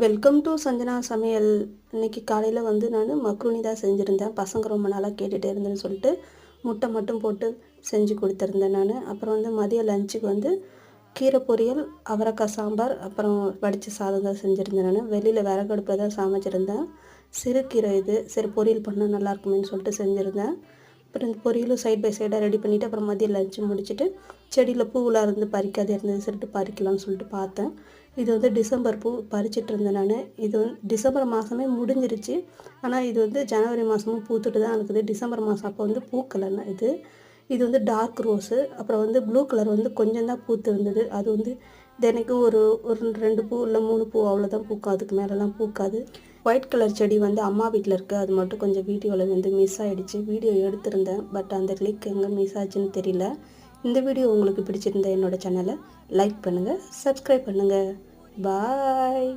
Welcome to Sanjana சமையல். இன்றைக்கி காலையில் வந்து நான் மக்ருனி தான் செஞ்சுருந்தேன். பசங்க ரொம்ப நாளாக கேட்டுகிட்டே இருந்தேன்னு சொல்லிட்டு முட்டை மட்டும் போட்டு செஞ்சு கொடுத்துருந்தேன் நான். அப்புறம் வந்து மதிய லஞ்சுக்கு வந்து கீரை பொரியல் அவரக்காய் சாம்பார் அப்புறம் வடித்த சாதம் தான் செஞ்சுருந்தேன் நான். வெளியில் விறகடுப்பில் தான் சமைச்சிருந்தேன். சிறுகீரை இது சரி பொரியல் பண்ணால் நல்லாயிருக்குமேனு சொல்லிட்டு செஞ்சுருந்தேன். அப்புறம் இந்த பொரியலும் சைட் பை சைடாக ரெடி பண்ணிவிட்டு அப்புறம் மதியம் லஞ்சு முடிச்சுட்டு செடியில் பூவெலாம் இருந்து பறிக்காது இருந்தது சொல்லிட்டு பறிக்கலாம்னு சொல்லிட்டு பார்த்தேன். இது வந்து டிசம்பர் பூ பறிச்சிட்டு இருந்தேன் நான். இது வந்து டிசம்பர் மாதமே முடிஞ்சிருச்சு. ஆனால் இது வந்து ஜனவரி மாதமும் பூத்துட்டு தான் இருக்குது. டிசம்பர் மாதம் அப்போ வந்து பூக்கலைன்னா இது. இது வந்து டார்க் ரோஸு அப்புறம் வந்து ப்ளூ கலர் வந்து கொஞ்சம் தான் பூத்து இருந்தது. அது வந்து தினைக்கும் ஒரு ஒரு ரெண்டு பூ இல்லை மூணு பூ அவ்வளோதான் பூக்கும். அதுக்கு மேலெலாம் பூக்காது. ஒயிட் கலர் செடி வந்து அம்மா வீட்டில் இருக்குது அது மட்டும் கொஞ்சம் வீடியோவில் வந்து மிஸ் ஆகிடுச்சு வீடியோ எடுத்திருந்தேன். பட் அந்த கிளிக் எங்கே மிஸ் ஆச்சுன்னு தெரியல. இந்த வீடியோ உங்களுக்கு பிடிச்சிருந்தா என்னோட சேனலை லைக் பண்ணுங்கள் சப்ஸ்கிரைப் பண்ணுங்கள் பாய்